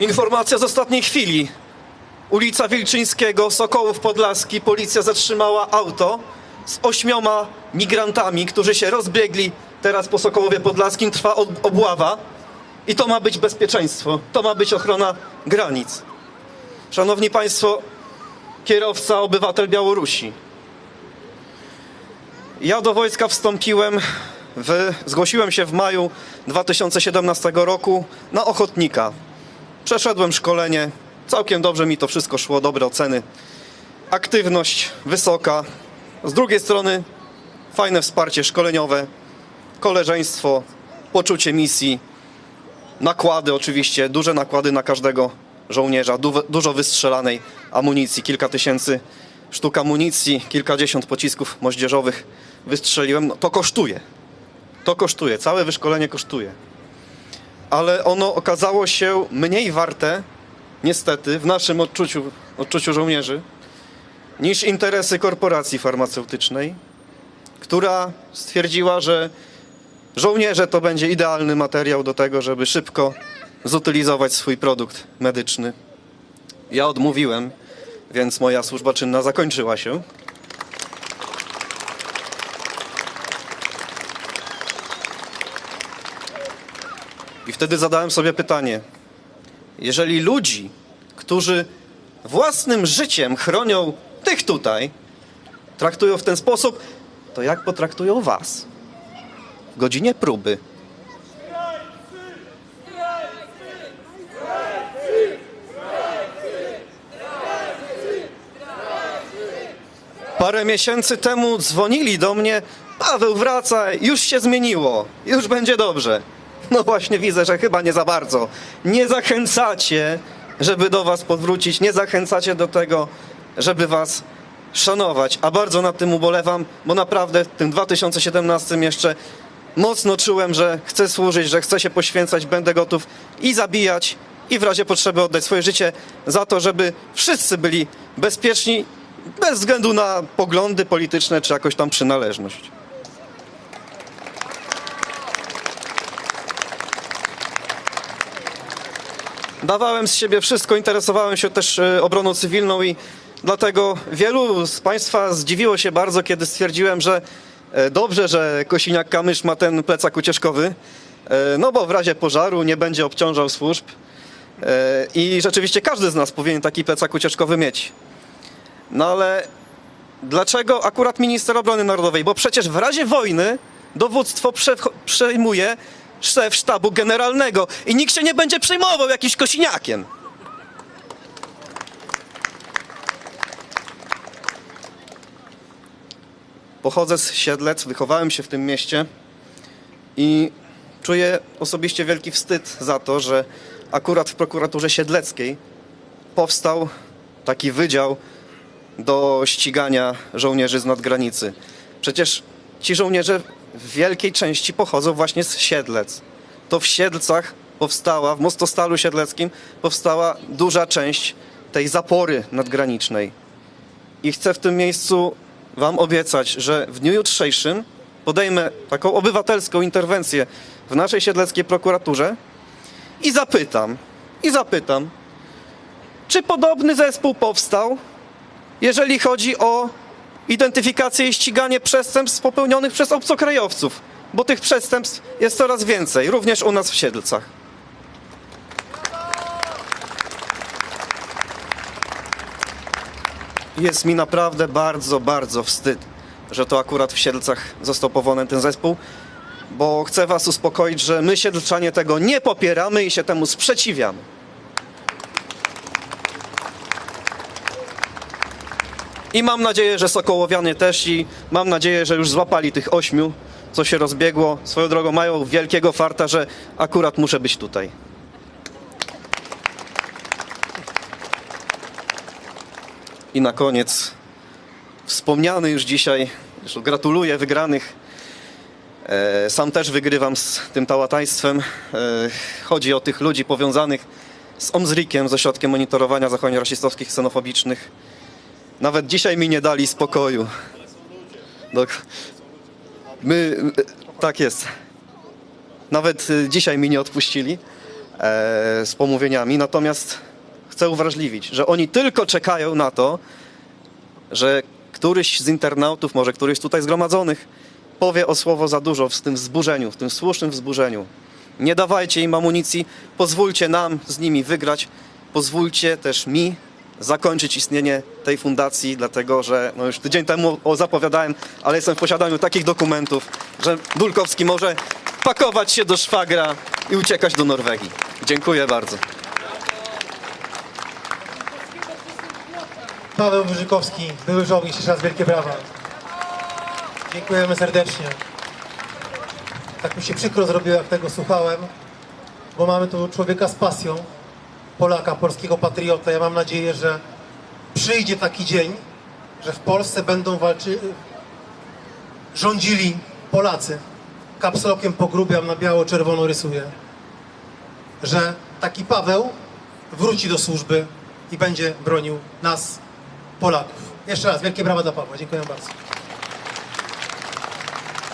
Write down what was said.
Informacja z ostatniej chwili. Ulica Wilczyńskiego, Sokołów Podlaski. Policja zatrzymała auto z ośmioma migrantami, którzy się rozbiegli. Teraz po Sokołowie Podlaskim trwa ob- obława. I to ma być bezpieczeństwo. To ma być ochrona granic. Szanowni Państwo, kierowca, obywatel Białorusi. Ja do wojska wstąpiłem, w, zgłosiłem się w maju 2017 roku na ochotnika. Przeszedłem szkolenie, całkiem dobrze mi to wszystko szło, dobre oceny. Aktywność wysoka. Z drugiej strony fajne wsparcie szkoleniowe, koleżeństwo, poczucie misji, nakłady oczywiście, duże nakłady na każdego żołnierza, du- dużo wystrzelanej amunicji, kilka tysięcy sztuk amunicji, kilkadziesiąt pocisków moździerzowych wystrzeliłem. No, to kosztuje. To kosztuje, całe wyszkolenie kosztuje. Ale ono okazało się mniej warte, niestety, w naszym odczuciu, odczuciu żołnierzy, niż interesy korporacji farmaceutycznej, która stwierdziła, że żołnierze to będzie idealny materiał do tego, żeby szybko zutylizować swój produkt medyczny. Ja odmówiłem, więc moja służba czynna zakończyła się. Wtedy zadałem sobie pytanie: jeżeli ludzi, którzy własnym życiem chronią tych tutaj, traktują w ten sposób, to jak potraktują was? W godzinie próby. Parę miesięcy temu dzwonili do mnie, Paweł wracaj, już się zmieniło, już będzie dobrze. No właśnie widzę, że chyba nie za bardzo. Nie zachęcacie, żeby do was powrócić, nie zachęcacie do tego, żeby was szanować, a bardzo nad tym ubolewam, bo naprawdę w tym 2017 jeszcze mocno czułem, że chcę służyć, że chcę się poświęcać, będę gotów i zabijać, i w razie potrzeby oddać swoje życie za to, żeby wszyscy byli bezpieczni, bez względu na poglądy polityczne czy jakoś tam przynależność. Dawałem z siebie wszystko, interesowałem się też e, obroną cywilną i dlatego wielu z Państwa zdziwiło się bardzo, kiedy stwierdziłem, że e, dobrze, że Kosiniak-Kamysz ma ten plecak ucieczkowy, e, no bo w razie pożaru nie będzie obciążał służb i rzeczywiście każdy z nas powinien taki plecak ucieczkowy mieć. No ale dlaczego akurat minister obrony narodowej? Bo przecież w razie wojny dowództwo prze, przejmuje szef sztabu generalnego i nikt się nie będzie przejmował jakimś kosiniakiem. Pochodzę z Siedlec, wychowałem się w tym mieście i czuję osobiście wielki wstyd za to, że akurat w prokuraturze siedleckiej powstał taki wydział do ścigania żołnierzy z nadgranicy. Przecież ci żołnierze w wielkiej części pochodzą właśnie z Siedlec. To w Siedlcach powstała, w Mostostalu Siedleckim powstała duża część tej zapory nadgranicznej. I chcę w tym miejscu Wam obiecać, że w dniu jutrzejszym podejmę taką obywatelską interwencję w naszej siedleckiej prokuraturze i zapytam, i zapytam, czy podobny zespół powstał jeżeli chodzi o identyfikację i ściganie przestępstw popełnionych przez obcokrajowców, bo tych przestępstw jest coraz więcej, również u nas w Siedlcach. Jest mi naprawdę bardzo, bardzo wstyd, że to akurat w Siedlcach został powołany ten zespół, bo chcę Was uspokoić, że my Siedlczanie tego nie popieramy i się temu sprzeciwiamy. I mam nadzieję, że Sokołowianie też i mam nadzieję, że już złapali tych ośmiu, co się rozbiegło. Swoją drogą mają wielkiego farta, że akurat muszę być tutaj. I na koniec wspomniany już dzisiaj, zresztą gratuluję wygranych. E, Sam też wygrywam z tym tałataństwem. E, Chodzi o tych ludzi powiązanych z OMZRIK-iem, z Ośrodkiem Monitorowania Zachowań Rasistowskich i Ksenofobicznych. Nawet dzisiaj mi nie dali spokoju. My, tak jest. Nawet y, dzisiaj mi nie odpuścili. z pomówieniami, natomiast chcę uwrażliwić, że oni tylko czekają na to, że któryś z internautów, może któryś tutaj zgromadzonych, powie o słowo za dużo w tym wzburzeniu, w tym słusznym wzburzeniu. Nie dawajcie im amunicji, pozwólcie nam z nimi wygrać, pozwólcie też mi zakończyć istnienie tej fundacji, dlatego że no już tydzień temu o, zapowiadałem, ale jestem w posiadaniu takich dokumentów, że Dulkowski może pakować się do szwagra i uciekać do Norwegii. Dziękuję bardzo. Paweł Wyżykowski, były żołnierz, jeszcze raz wielkie brawa. Dziękujemy serdecznie. Tak mi się przykro zrobiło, jak tego słuchałem, bo mamy tu człowieka z pasją, Polaka, polskiego patriota. Ja mam nadzieję, że przyjdzie taki dzień, że w Polsce będą walczy... rządzili Polacy. Kapslokiem pogrubiam, na biało-czerwono rysuję. Że taki Paweł wróci do służby i będzie bronił nas, Polaków. Jeszcze raz, wielkie brawa dla Pawła. Dziękuję bardzo.